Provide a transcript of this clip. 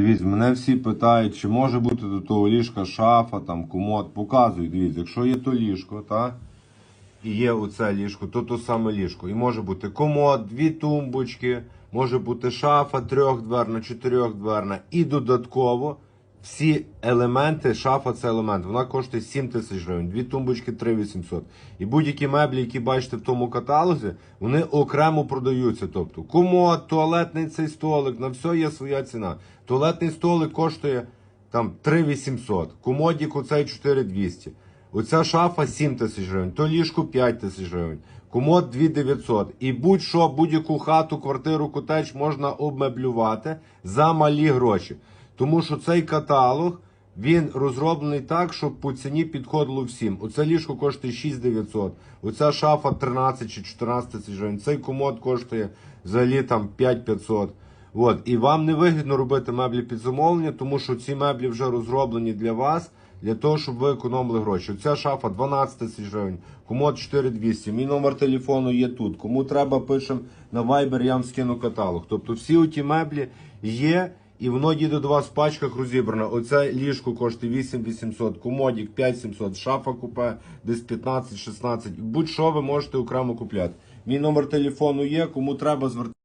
Дивіться, мене всі питають, чи може бути до того ліжка шафа, там, комод. Показую, дивіться, якщо є то ліжко, та, і є оце ліжко, то то саме ліжко. І може бути комод, дві тумбочки, може бути шафа трьохдверна, чотирьохдверна. І додатково всі елементи, шафа це елемент, вона коштує 7 тисяч гривень, дві тумбочки 3800. І будь-які меблі, які бачите в тому каталозі, вони окремо продаються. Тобто комод, туалетний цей столик, на все є своя ціна. Туалетний столик коштує там 3800, комодік оцей 4200. Оця шафа 7 тисяч гривень, то ліжко 5 тисяч гривень, комод 2900. І будь-що, будь-яку хату, квартиру, котеч можна обмеблювати за малі гроші. Тому що цей каталог він розроблений так, щоб по ціні підходило всім. Оце ліжко коштує 6900, оця шафа 13 чи 14 тисяч гривень, цей комод коштує взагалі там 5500. От. І вам не вигідно робити меблі під замовлення, тому що ці меблі вже розроблені для вас, для того, щоб ви економили гроші. Ця шафа 12 тисяч гривень, комод 4200. Мій номер телефону є тут. Кому треба, пишемо на Viber, я вам скину каталог. Тобто всі оті меблі є. І воно їде до вас в пачках розібрано. Оце ліжко коштує 8800, комодік 5700, шафа купе десь 15-16. Будь-що ви можете окремо купляти. Мій номер телефону є, кому треба звертати.